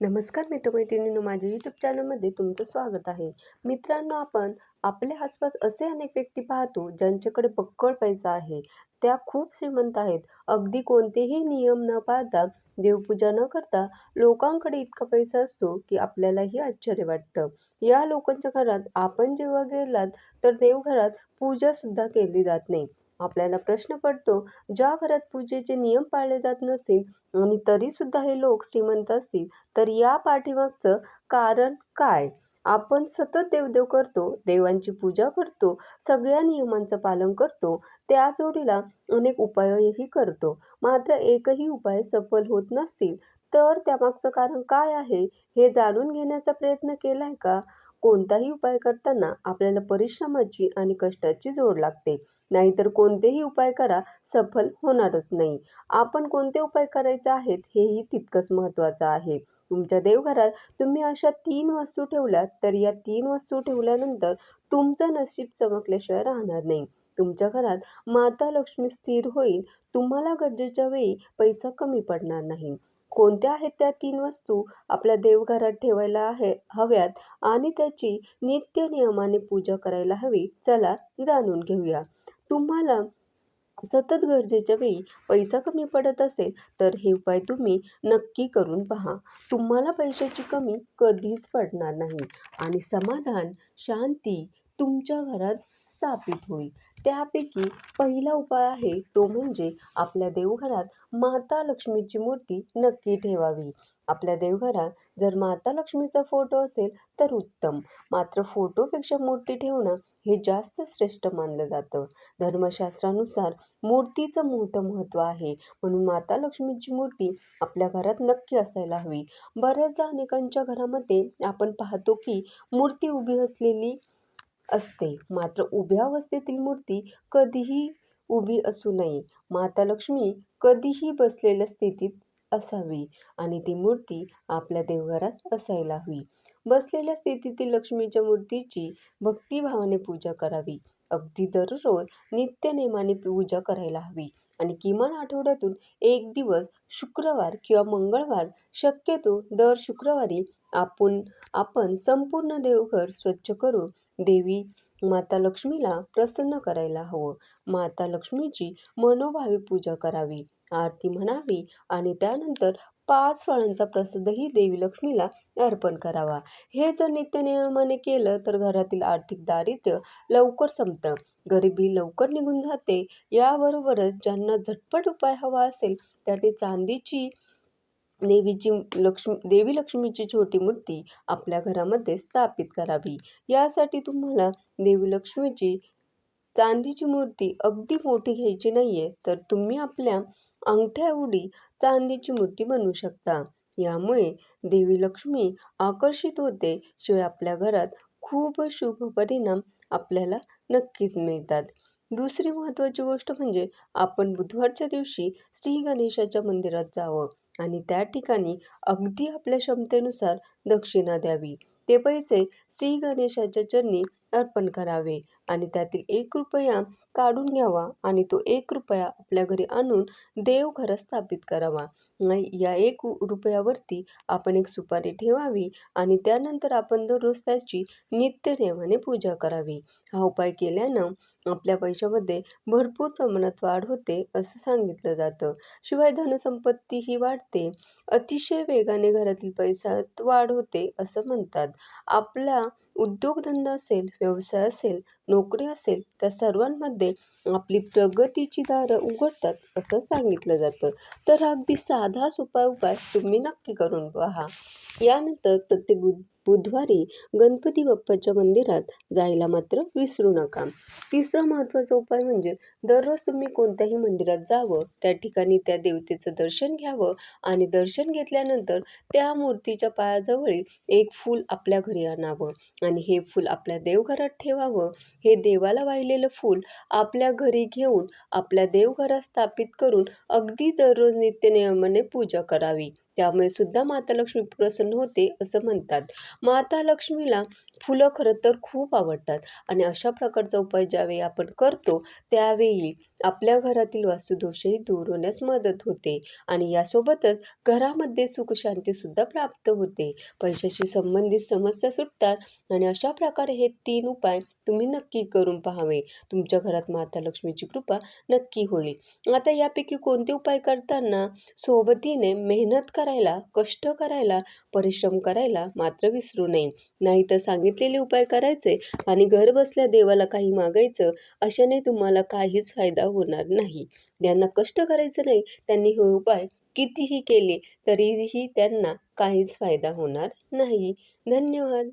नमस्कार मित्रमैत्रिणींनो माझ्या यूट्यूब चॅनलमध्ये तुमचं स्वागत आहे. मित्रांनो आपण आपल्या आसपास असे अनेक व्यक्ती पाहतो ज्यांच्याकडे बक्कळ पैसा आहे त्या खूप श्रीमंत आहेत. अगदी कोणतेही नियम न पाळता देवपूजा न करता लोकांकडे इतका पैसा असतो की आपल्यालाही आश्चर्य वाटतं. या लोकांच्या घरात आपण जेव्हा गेलात तर देवघरात पूजा सुद्धा केली जात नाही. आपल्याला प्रश्न पडतो ज्या घरात पूजेचे नियम पाळले जात नसेल आणि तरी सुद्धा हे लोक श्रीमंत असतील तर या पाठीमागचं कारण काय? आपण सतत देवदेव करतो देवांची पूजा करतो सगळ्या नियमांचं पालन करतो त्या जोडीला अनेक उपायही करतो. मात्र एकही उपाय सफल होत नसतील तर त्यामागचं कारण काय आहे हे जाणून घेण्याचा प्रयत्न केलाय का? कोणताही उपाय करताना आपल्याला परिश्रमाची आणि कष्टाची जोड लागते. नाहीतर कोणतेही उपाय करा सफल होणारच नाही. आपण कोणते उपाय करायचे आहेत हेही तितकंच महत्त्वाचं आहे. तुमच्या देवघरात तुम्ही अशा तीन वस्तू ठेवल्यात तर या तीन वस्तू ठेवल्यानंतर तुमचं नशीब चमकल्याशिवाय राहणार नाही. तुमच्या घरात माता लक्ष्मी स्थिर होईल तुम्हाला गरजेच्या वेळी पैसा कमी पडणार नाही. कोणत्या आहेत त्या तीन वस्तू आपल्या देवघरात ठेवायला आहे हव्यात? आणि त्याची नित्य नियमाने पूजा करायला हवी. चला जाणून घेऊया. तुम्हाला सतत गरजेच्या वेळी पैसा कमी पडत असेल तर हे उपाय तुम्ही नक्की करून पहा. तुम्हाला पैशाची कमी कधीच पडणार नाही. आणि समाधान शांती तुमच्या घरात स्थापित होईल. त्यापैकी पहिला उपाय आहे तो म्हणजे आपल्या देवघरात माता लक्ष्मीची मूर्ती नक्की ठेवावी. आपल्या देवघरात जर माता लक्ष्मीचा फोटो असेल तर उत्तम. मात्र फोटोपेक्षा मूर्ती ठेवणं हे जास्त श्रेष्ठ मानलं जातं. धर्मशास्त्रानुसार मूर्तीचं मोठं महत्त्व आहे. म्हणून माता लक्ष्मीची मूर्ती आपल्या घरात नक्की असायला हवी. बऱ्याचदा अनेकांच्या घरामध्ये आपण पाहतो की मूर्ती उभी असलेली असते. मात्र उभ्या अवस्थेतील मूर्ती कधीही उभी असू नये. माता लक्ष्मी कधीही बसलेल्या स्थितीत असावी आणि ती मूर्ती आपल्या देवघरात असायला हवी. बसलेल्या स्थितीतील लक्ष्मीच्या मूर्तीची भक्तिभावाने पूजा करावी. अगदी दररोज नित्यनेमाने पूजा करायला हवी आणि किमान आठवड्यातून एक दिवस शुक्रवार किंवा मंगळवार शक्यतो दर शुक्रवारी आपण आपण संपूर्ण देवघर स्वच्छ करून देवी माता लक्ष्मीला प्रसन्न करायला हवं. माता लक्ष्मीची मनोभावी पूजा करावी आरती म्हणावी आणि त्यानंतर पाच फळांचा प्रसादही देवी लक्ष्मीला अर्पण करावा. हे जर नित्यनियमाने केलं तर घरातील आर्थिक दारिद्र्य लवकर संपतं. गरिबी लवकर निघून जाते. याबरोबरच ज्यांना झटपट उपाय हवा असेल त्यांनी चांदीची देवीची लक्ष्मी देवी लक्ष्मीची छोटी मूर्ती आपल्या घरामध्ये स्थापित करावी. यासाठी तुम्हाला देवी लक्ष्मीची चांदीची मूर्ती अगदी मोठी घ्यायची नाहीये तर तुम्ही आपल्या अंगठ्या एवढी चांदीची मूर्ती बनवू शकता. यामुळे देवी लक्ष्मी आकर्षित होते शिवाय आपल्या घरात खूप शुभ परिणाम आपल्याला नक्कीच मिळतात. दुसरी महत्त्वाची गोष्ट म्हणजे आपण बुधवारच्या दिवशी श्री गणेशाच्या मंदिरात जावं. आणि त्या ठिकाणी अगदी आपल्या क्षमतेनुसार दक्षिणा द्यावी. ते पैसे श्री गणेशाच्या चरणी अर्पण करावे. आणि त्यातील एक रुपया काढून घ्यावा आणि तो एक रुपया आपल्या घरी आणून देव स्थापित करावा. या एक रुपयावरती आपण एक सुपारी ठेवावी आणि त्यानंतर आपण दररोज त्याची नित्यनेमाने पूजा करावी. हा उपाय केल्यानं आपल्या पैशामध्ये भरपूर प्रमाणात वाढ होते असं सांगितलं जातं. शिवाय धनसंपत्ती ही वाढते. अतिशय वेगाने घरातील पैशात वाढ होते असं म्हणतात. आपला उद्योगधंदा असेल व्यवसाय असेल नोकरी असेल त्या सर्वांमध्ये आपली प्रगतीची दारं उघडतात असं सांगितलं जातं. तर अगदी साधा सोपा उपाय तुम्ही नक्की करून पहा. यानंतर प्रत्येक बुध बुधवारी गणपती बाप्पाच्या मंदिरात जायला मात्र विसरू नका. तिसरा महत्त्वाचा उपाय म्हणजे दररोज तुम्ही कोणत्याही मंदिरात जावं त्या ठिकाणी त्या देवतेचं दर्शन घ्यावं आणि दर्शन घेतल्यानंतर त्या मूर्तीच्या पायाजवळील एक फूल आपल्या घरी आणावं आणि हे फूल आपल्या देवघरात ठेवावं. हे देवाला वाहिलेलं फूल आपल्या घरी घेऊन आपल्या देवघरात स्थापित करून अगदी दररोज नित्यनियमाने पूजा करावी. त्यामुळे सुद्धा माता लक्ष्मी प्रसन्न होते असं म्हणतात. माता लक्ष्मीला फुलं खरं तर खूप आवडतात आणि अशा प्रकारचा उपाय ज्यावेळी आपण करतो त्यावेळी आपल्या घरातील वास्तुदोषही दूर होण्यास मदत होते आणि यासोबतच घरामध्ये सुखशांतीसुद्धा प्राप्त होते. पैशाशी संबंधित समस्या सुटतात आणि अशा प्रकारे हे तीन उपाय तुम्ही नक्की करून पाहावे. तुमच्या घरात माता लक्ष्मीची कृपा नक्की होईल. आता यापैकी कोणते उपाय करताना सोबतीने मेहनत करायला कष्ट करायला परिश्रम करायला मात्र विसरू नये. नाहीतर सांगितलेले उपाय करायचे आणि घर बसल्या देवाला काही मागायचं अशाने तुम्हाला काहीच फायदा होणार नाही. ज्यांना कष्ट करायचं नाही त्यांनी हे उपाय कितीही केले तरीही त्यांना काहीच फायदा होणार नाही. धन्यवाद.